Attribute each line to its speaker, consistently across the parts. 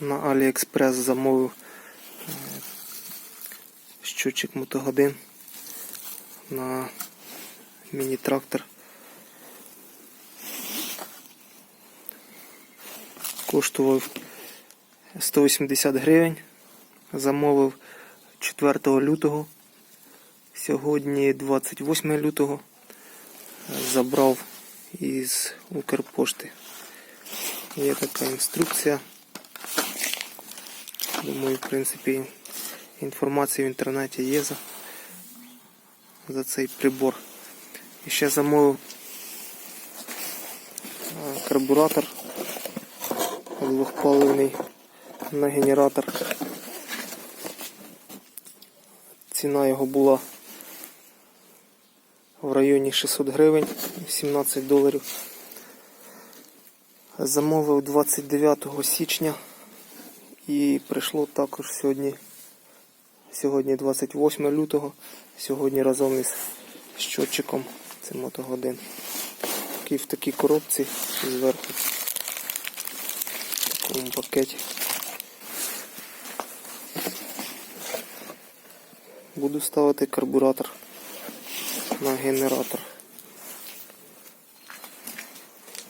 Speaker 1: На AliExpress замовив е, щучик мотогодин на міні-трактор. Коштував 180 гривень. Замовив 4 лютого. Сьогодні 28 лютого. Забрав із Укрпошти. Є така інструкція. Думаю, в принципі, інформація в інтернеті є за, за цей прибор. І ще замовив карбуратор двохпаливний на генератор. Ціна його була в районі 600 гривень, 17 доларів. Замовив 29 січня і прийшло також сьогодні. Сьогодні 28 лютого. Сьогодні разом із щотчиком. Це мотогодин. Такий в такій коробці зверху. В такому пакеті. Буду ставити карбуратор на генератор.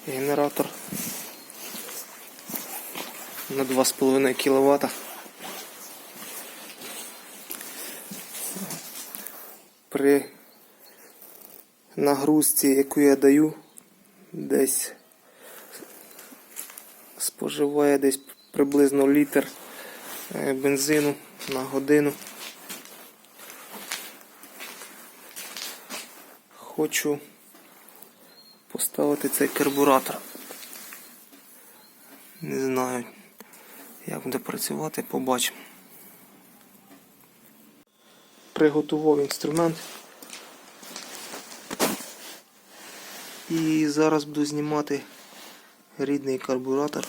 Speaker 1: Генератор на 2,5 кВт. При нагрузці, яку я даю, десь споживає десь приблизно літр е, бензину на годину. Хочу поставити цей карбуратор. Не знаю, як буде працювати, побачимо. Приготував інструмент. І зараз буду знімати рідний карбуратор.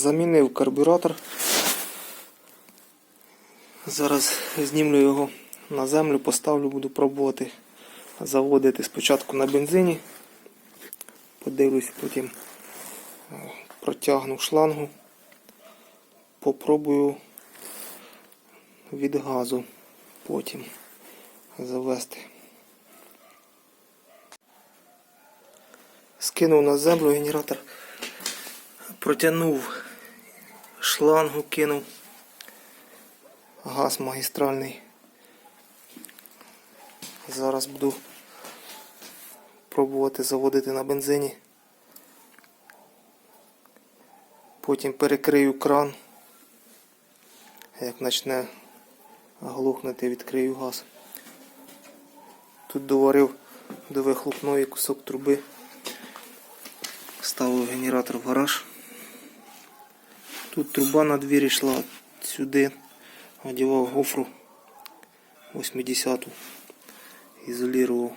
Speaker 1: Замінив карбюратор. Зараз знімлю його на землю, поставлю, буду пробувати заводити спочатку на бензині. Подивлюсь, потім е, протягну шлангу. Попробую від газу потім завести. Скинув на землю генератор, протягнув шлангу, кинув газ магістральний. Зараз буду пробувати заводити на бензині. Потім перекрию кран. Як почне глухнути, відкрию газ. Тут доварив до вихлопної кусок труби. Ставив генератор в гараж. Тут труба на двір йшла сюди. одягав гофру 80-ту. Ізолірував.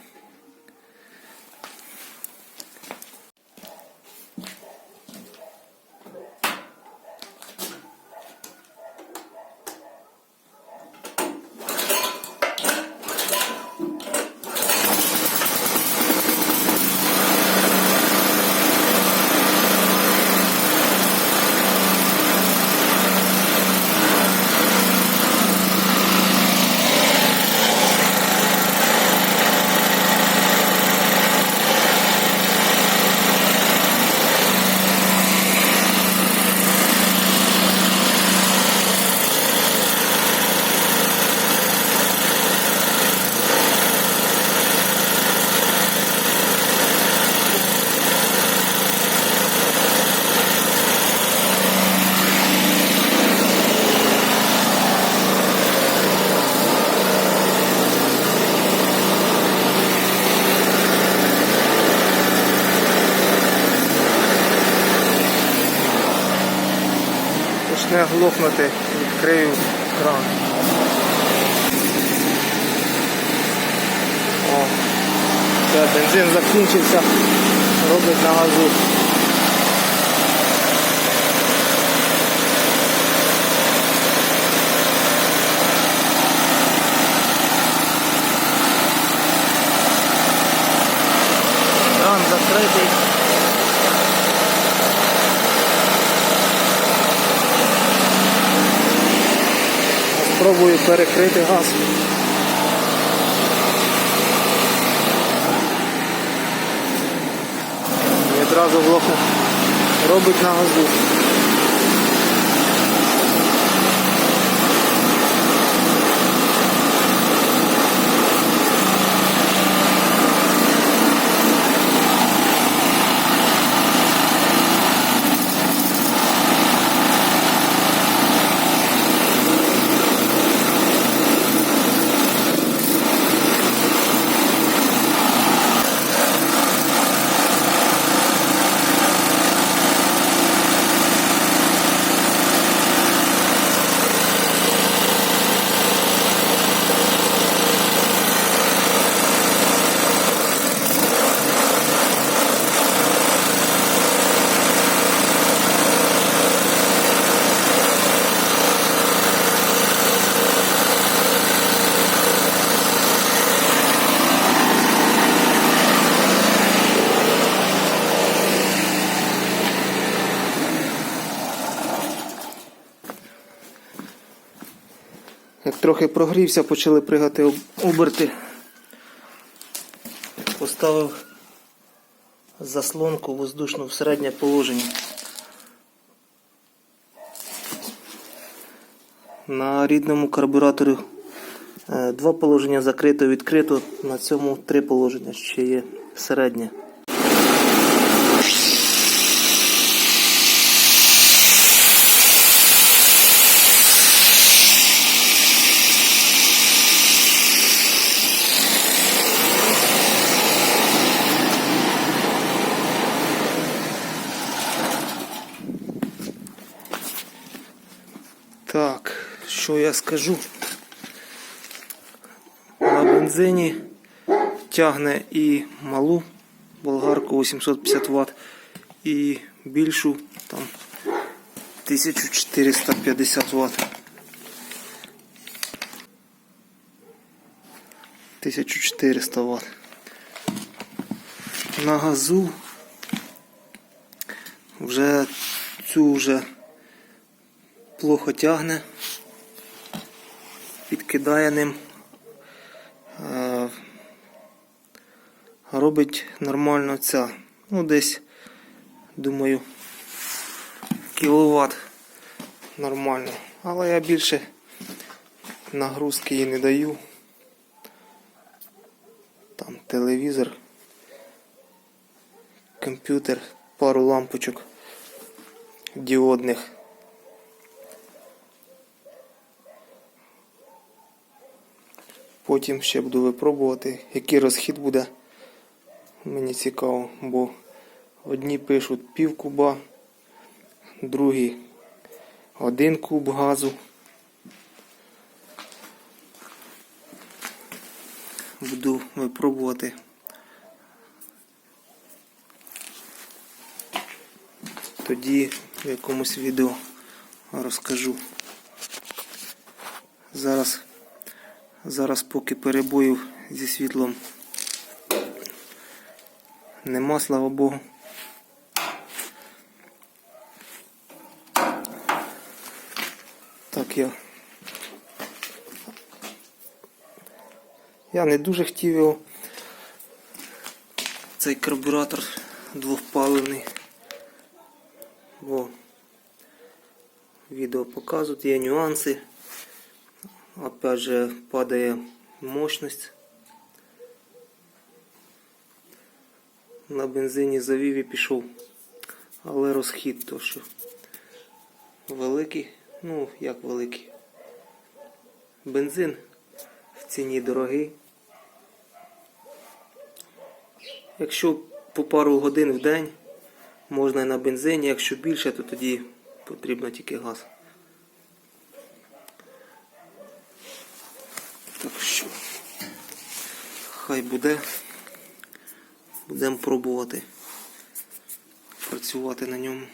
Speaker 1: Почне глохнути, відкрию кран. О, бензин закінчився, робить на газу. Перекрити газ. І одразу блоку Робить на газу. Трохи прогрівся, почали пригати оберти. Поставив заслонку воздушну в середнє положення. На рідному карбюраторі е, два положення закрито, відкрито. На цьому три положення ще є середнє. Так, що я скажу? На бензині тягне і малу болгарку 850 Вт, і більшу там 1450 Вт. 1400 Вт. На газу вже цю вже плохо тягне, підкидає ним. Е, Робить нормально ця. Ну, десь, думаю, кіловат нормально. Але я більше нагрузки їй не даю. Там телевізор, комп'ютер, пару лампочок діодних. Потім ще буду випробувати, який розхід буде. Мені цікаво, бо одні пишуть пів куба, другі один куб газу. Буду випробувати. Тоді в якомусь відео розкажу. Зараз, зараз поки перебоїв зі світлом нема, слава Богу. Так я. Я не дуже хотів його. Цей карбюратор двохпаливний. Бо відео показують, є нюанси. Опять же падає мощність. На бензині завів і пішов. Але розхід то що великий, ну як великий. Бензин в ціні дорогий. Якщо по пару годин в день можна і на бензині, якщо більше, то тоді потрібно тільки газ. Так що хай буде. Будемо пробувати працювати на ньому.